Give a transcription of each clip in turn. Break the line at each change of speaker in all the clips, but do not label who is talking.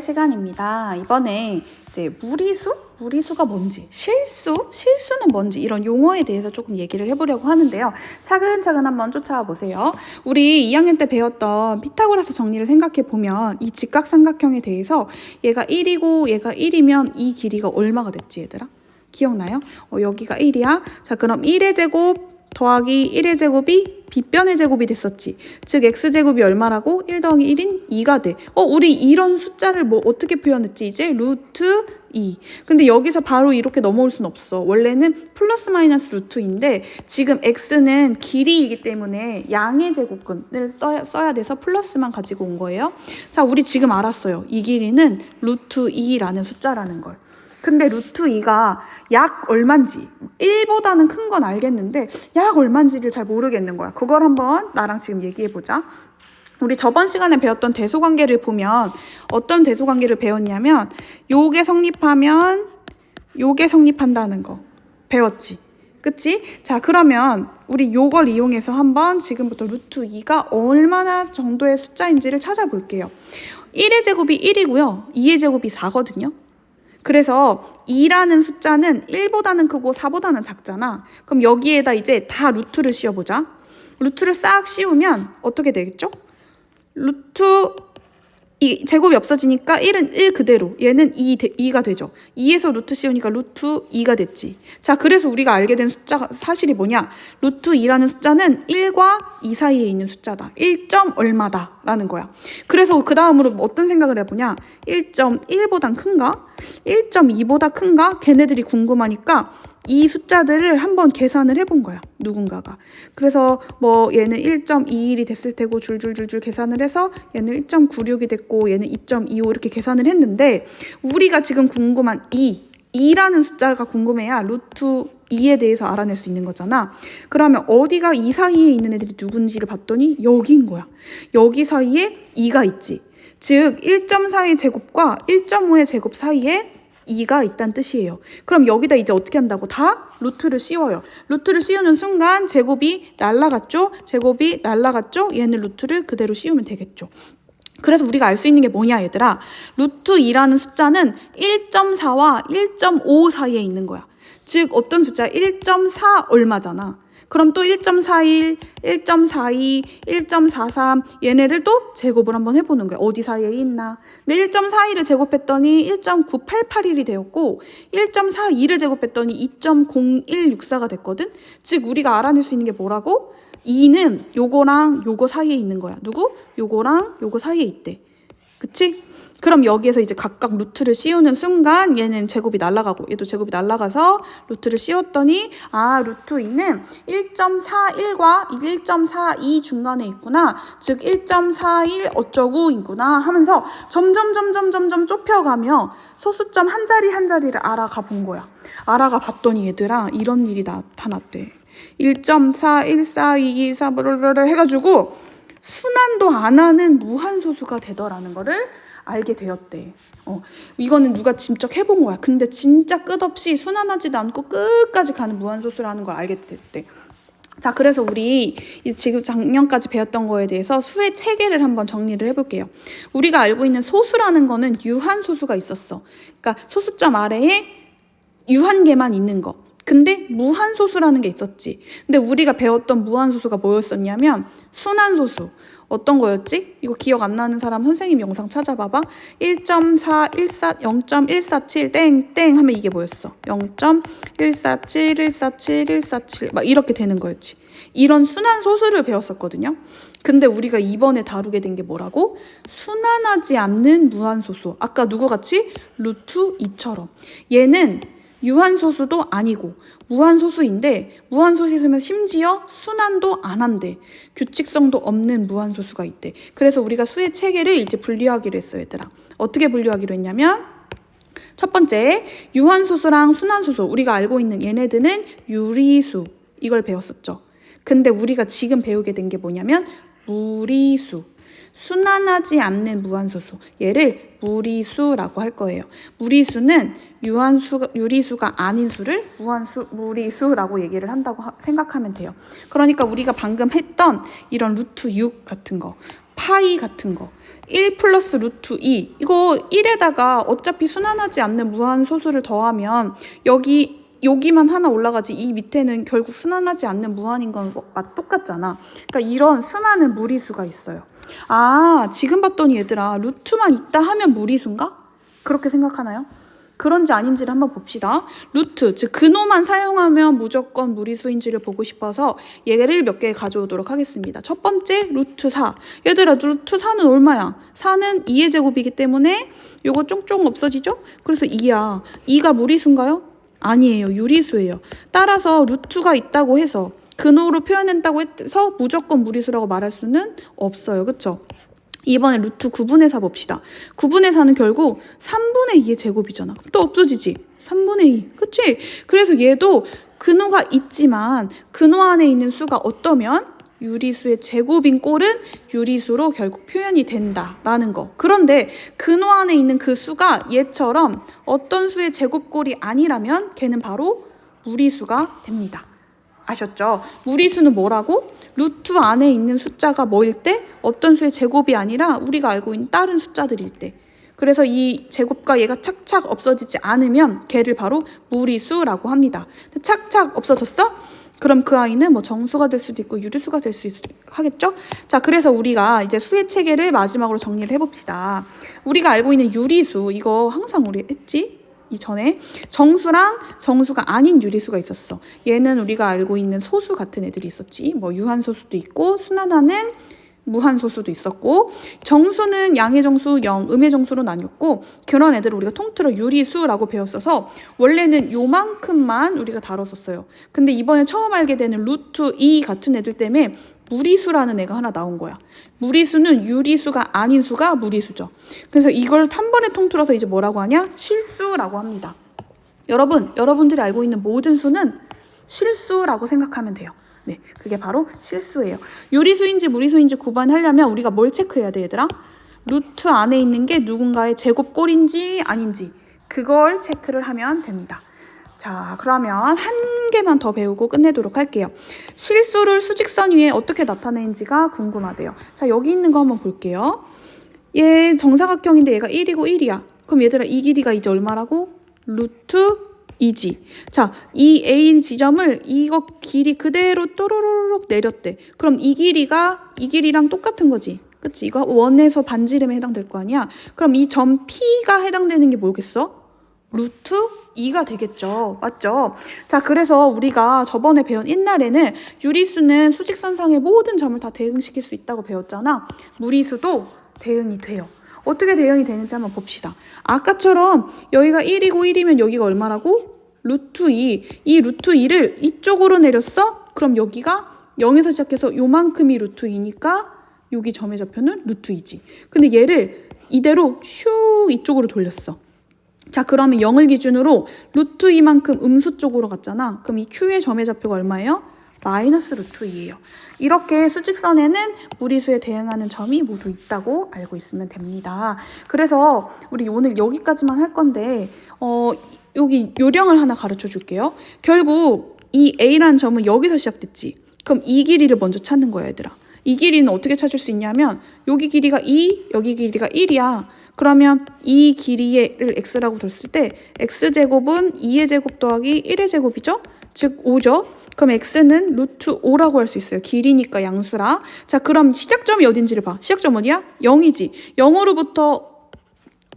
시간입니다. 이번에 이제 무리수? 무리수가 뭔지, 실수? 실수는 뭔지 이런 용어에 대해서 조금 얘기를 해보려고 하는데요. 차근차근 한번 쫓아와 보세요. 우리 2학년 때 배웠던 피타고라스 정리를 생각해 보면 이 직각삼각형에 대해서 얘가 1이고 얘가 1이면 이 길이가 얼마가 됐지 얘들아? 기억나요? 어, 여기가 1이야. 자 그럼 1의 제곱 더하기 1의 제곱이 빗변의 제곱이 됐었지. 즉 x제곱이 얼마라고? 1 더하기 1인 2가 돼. 어, 우리 이런 숫자를 뭐 어떻게 표현했지 이제? 루트 2. 근데 여기서 바로 이렇게 넘어올 순 없어. 원래는 플러스 마이너스 루트인데 지금 x는 길이이기 때문에 양의 제곱근을 써야, 써야 돼서 플러스만 가지고 온 거예요. 자, 우리 지금 알았어요. 이 길이는 루트 2라는 숫자라는 걸. 근데 루트 2가 약 얼만지 1보다는 큰 건 알겠는데 약 얼만지를 잘 모르겠는 거야. 그걸 한번 나랑 지금 얘기해 보자. 우리 저번 시간에 배웠던 대소관계를 보면 어떤 대소관계를 배웠냐면 요게 성립하면 요게 성립한다는 거 배웠지. 그치? 자 그러면 우리 요걸 이용해서 한번 지금부터 루트 2가 얼마나 정도의 숫자인지를 찾아볼게요. 1의 제곱이 1이고요. 2의 제곱이 4거든요. 그래서 2라는 숫자는 1보다는 크고 4보다는 작잖아. 그럼 여기에다 이제 다 루트를 씌워보자. 루트를 싹 씌우면 어떻게 되겠죠? 루트 이 제곱이 없어지니까 1은 1 그대로 얘는 2, 2가 되죠. 2에서 루트 씌우니까 루트 2가 됐지. 자 그래서 우리가 알게 된 숫자가 사실이 뭐냐. 루트 2라는 숫자는 1과 2 사이에 있는 숫자다. 1점 얼마다 라는 거야. 그래서 그 다음으로 어떤 생각을 해보냐. 1.1보단 큰가? 1.2보다 큰가? 걔네들이 궁금하니까 이 숫자들을 한번 계산을 해본 거야. 누군가가. 그래서 뭐 얘는 1.21이 됐을 테고 줄줄줄줄 계산을 해서 얘는 1.96이 됐고 얘는 2.25 이렇게 계산을 했는데 우리가 지금 궁금한 2, 2라는 숫자가 궁금해야 루트 2에 대해서 알아낼 수 있는 거잖아. 그러면 어디가 이 사이에 있는 애들이 누군지를 봤더니 여기인 거야. 여기 사이에 2가 있지. 즉 1.4의 제곱과 1.5의 제곱 사이에 2가 있다는 뜻이에요. 그럼 여기다 이제 어떻게 한다고? 다 루트를 씌워요. 루트를 씌우는 순간 제곱이 날라갔죠? 제곱이 날라갔죠? 얘는 루트를 그대로 씌우면 되겠죠. 그래서 우리가 알 수 있는 게 뭐냐 얘들아 루트 2라는 숫자는 1.4와 1.5 사이에 있는 거야 즉 어떤 숫자 1.4 얼마잖아 그럼 또 1.41, 1.42, 1.43 얘네를 또 제곱을 한번 해보는 거야. 어디 사이에 있나. 근데 1.42를 제곱했더니 1.9881이 되었고 1.42를 제곱했더니 2.0164가 됐거든. 즉 우리가 알아낼 수 있는 게 뭐라고? 2는 요거랑 요거 사이에 있는 거야. 누구? 요거랑 요거 사이에 있대. 그치? 그럼 여기에서 이제 각각 루트를 씌우는 순간 얘는 제곱이 날아가고 얘도 제곱이 날아가서 루트를 씌웠더니 아 루트 2는 1.41과 1.42 중간에 있구나. 즉 1.41 어쩌고 있구나 하면서 점점 점점 점점 좁혀가며 소수점 한 자리 한 자리를 알아가 본 거야. 알아가 봤더니 얘들아 이런 일이 나타났대. 1.4, 1, 4, 2, 1, 4 브르르르 해가지고 순환도 안 하는 무한소수가 되더라는 거를 알게 되었대. 어, 이거는 누가 직접 해본 거야. 근데 진짜 끝없이 순환하지도 않고 끝까지 가는 무한소수라는 걸 알게 됐대. 자, 그래서 우리 지금 작년까지 배웠던 거에 대해서 수의 체계를 한번 정리를 해볼게요. 우리가 알고 있는 소수라는 거는 유한 소수가 있었어. 그러니까 소수점 아래에 유한계만 있는 거. 근데 무한소수라는 게 있었지. 근데 우리가 배웠던 무한소수가 뭐였었냐면 순환소수. 어떤 거였지? 이거 기억 안 나는 사람 선생님 영상 찾아봐봐. 1.414, 0.147, 땡, 땡 하면 이게 뭐였어? 0.147, 147, 147. 막 이렇게 되는 거였지. 이런 순환소수를 배웠었거든요. 근데 우리가 이번에 다루게 된 게 뭐라고? 순환하지 않는 무한소수. 아까 누구 같이? 루트 2처럼. 얘는 유한소수도 아니고 무한소수인데 무한소수 있으면 심지어 순환도 안 한대. 규칙성도 없는 무한소수가 있대. 그래서 우리가 수의 체계를 이제 분류하기로 했어 얘들아. 어떻게 분류하기로 했냐면 첫 번째 유한소수랑 순환소수 우리가 알고 있는 얘네들은 유리수 이걸 배웠었죠. 근데 우리가 지금 배우게 된 게 뭐냐면 무리수 순환하지 않는 무한소수 얘를 무리수라고 할 거예요. 무리수는 유한수 유리수가 아닌 수를 무한수 무리수라고 얘기를 한다고 하, 생각하면 돼요. 그러니까 우리가 방금 했던 이런 루트 6 같은 거 파이 같은 거. 1 플러스 루트 2. 이거 1에다가 어차피 순환하지 않는 무한소수를 더하면 여기 여기만 하나 올라가지 이 밑에는 결국 순환하지 않는 무한인 건 뭐- 아, 똑같잖아. 그러니까 이런 수많은 무리수가 있어요. 아, 지금 봤더니 얘들아, 루트만 있다 하면 무리수인가? 그렇게 생각하나요? 그런지 아닌지를 한번 봅시다. 루트, 즉 근호만 사용하면 무조건 무리수인지를 보고 싶어서 얘를 몇 개 가져오도록 하겠습니다. 첫 번째, 루트 4. 얘들아, 루트 4는 얼마야? 4는 2의 제곱이기 때문에 요거 쫑쫑 없어지죠? 그래서 2야. 2가 무리수인가요? 아니에요. 유리수예요. 따라서 루트가 있다고 해서 근호로 표현한다고 해서 무조건 무리수라고 말할 수는 없어요. 그쵸? 이번에 루트 9분의 4 봅시다. 9분의 4는 결국 3분의 2의 제곱이잖아. 그럼 또 없어지지? 3분의 2. 그치? 그래서 얘도 근호가 있지만 근호 안에 있는 수가 어떠면 유리수의 제곱인 꼴은 유리수로 결국 표현이 된다라는 거. 그런데 근호 안에 있는 그 수가 얘처럼 어떤 수의 제곱꼴이 아니라면 걔는 바로 무리수가 됩니다. 아셨죠? 무리수는 뭐라고? 루트 안에 있는 숫자가 뭐일 때? 어떤 수의 제곱이 아니라 우리가 알고 있는 다른 숫자들일 때. 그래서 이 제곱과 얘가 착착 없어지지 않으면 걔를 바로 무리수라고 합니다. 착착 없어졌어? 그럼 그 아이는 뭐 정수가 될 수도 있고 유리수가 될 수 하겠죠? 자, 그래서 우리가 이제 수의 체계를 마지막으로 정리를 해봅시다. 우리가 알고 있는 유리수, 이거 항상 우리 했지? 이전에 정수랑 정수가 아닌 유리수가 있었어. 얘는 우리가 알고 있는 소수 같은 애들이 있었지. 뭐 유한소수도 있고 순환하는 무한소수도 있었고 정수는 양의 정수, 영, 음의 정수로 나뉘었고 그런 애들을 우리가 통틀어 유리수라고 배웠어서 원래는 요만큼만 우리가 다뤘었어요. 근데 이번에 처음 알게 되는 루트 2 같은 애들 때문에 무리수라는 애가 하나 나온 거야. 무리수는 유리수가 아닌 수가 무리수죠. 그래서 이걸 한 번에 통틀어서 이제 뭐라고 하냐? 실수라고 합니다. 여러분, 여러분들이 알고 있는 모든 수는 실수라고 생각하면 돼요. 네, 그게 바로 실수예요. 유리수인지 무리수인지 구분하려면 우리가 뭘 체크해야 돼, 얘들아? 루트 안에 있는 게 누군가의 제곱꼴인지 아닌지 그걸 체크를 하면 됩니다. 자, 그러면 한 개만 더 배우고 끝내도록 할게요. 실수를 수직선 위에 어떻게 나타내는지가 궁금하대요. 자, 여기 있는 거 한번 볼게요. 얘 정사각형인데 얘가 1이고 1이야. 그럼 얘들아 이 길이가 이제 얼마라고? 루트 2지. 자, 이 A 지점을 이거 길이 그대로 또로로록 내렸대. 그럼 이 길이가 이 길이랑 똑같은 거지. 그치? 이거 원에서 반지름에 해당될 거 아니야? 그럼 이 점 P가 해당되는 게 뭐겠어? 루트 2가 되겠죠. 맞죠? 자, 그래서 우리가 저번에 배운 옛날에는 유리수는 수직선상의 모든 점을 다 대응시킬 수 있다고 배웠잖아. 무리수도 대응이 돼요. 어떻게 대응이 되는지 한번 봅시다. 아까처럼 여기가 1이고 1이면 여기가 얼마라고? 루트 2. 이 루트 2를 이쪽으로 내렸어? 그럼 여기가 0에서 시작해서 요만큼이 루트 2니까 여기 점의 좌표는 루트 2지. 근데 얘를 이대로 슉 이쪽으로 돌렸어. 자, 그러면 0을 기준으로 루트 2만큼 음수 쪽으로 갔잖아. 그럼 이 Q의 점의 좌표가 얼마예요? 마이너스 루트 2예요. 이렇게 수직선에는 무리수에 대응하는 점이 모두 있다고 알고 있으면 됩니다. 그래서 우리 오늘 여기까지만 할 건데 어, 여기 요령을 하나 가르쳐 줄게요. 결국 이 A라는 점은 여기서 시작됐지. 그럼 이 길이를 먼저 찾는 거야, 얘들아. 이 길이는 어떻게 찾을 수 있냐면 여기 길이가 2, 여기 길이가 1이야. 그러면 이 길이를 x라고 뒀을 때 x제곱은 2의 제곱 더하기 1의 제곱이죠? 즉 5죠? 그럼 x는 루트 5라고 할 수 있어요. 길이니까 양수라. 자, 그럼 시작점이 어딘지를 봐. 시작점 어디야? 0이지. 0으로부터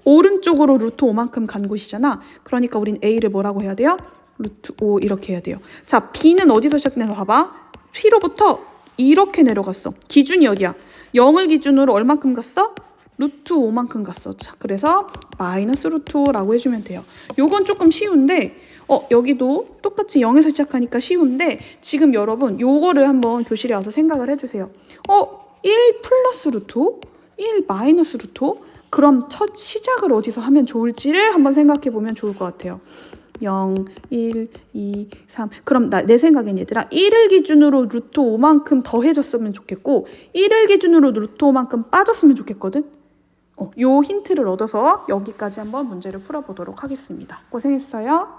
오른쪽으로 루트 5만큼 간 곳이잖아. 그러니까 우린 a를 뭐라고 해야 돼요? 루트 5 이렇게 해야 돼요. 자, b는 어디서 시작되나 봐봐. p로부터 이렇게 내려갔어. 기준이 어디야? 0을 기준으로 얼만큼 갔어? 루트 5만큼 갔어. 자, 그래서 마이너스 루트 5라고 해주면 돼요. 요건 조금 쉬운데, 어, 여기도 똑같이 0에서 시작하니까 쉬운데, 지금 여러분, 요거를 한번 교실에 와서 생각을 해주세요. 어, 1 플러스 루트 5? 1 마이너스 루트 5? 그럼 첫 시작을 어디서 하면 좋을지를 한번 생각해 보면 좋을 것 같아요. 0, 1, 2, 3. 그럼 나, 내 생각엔 얘들아, 1을 기준으로 루트 5만큼 더해졌으면 좋겠고, 1을 기준으로 루트 5만큼 빠졌으면 좋겠거든? 어, 요 힌트를 얻어서 여기까지 한번 문제를 풀어보도록 하겠습니다. 고생했어요.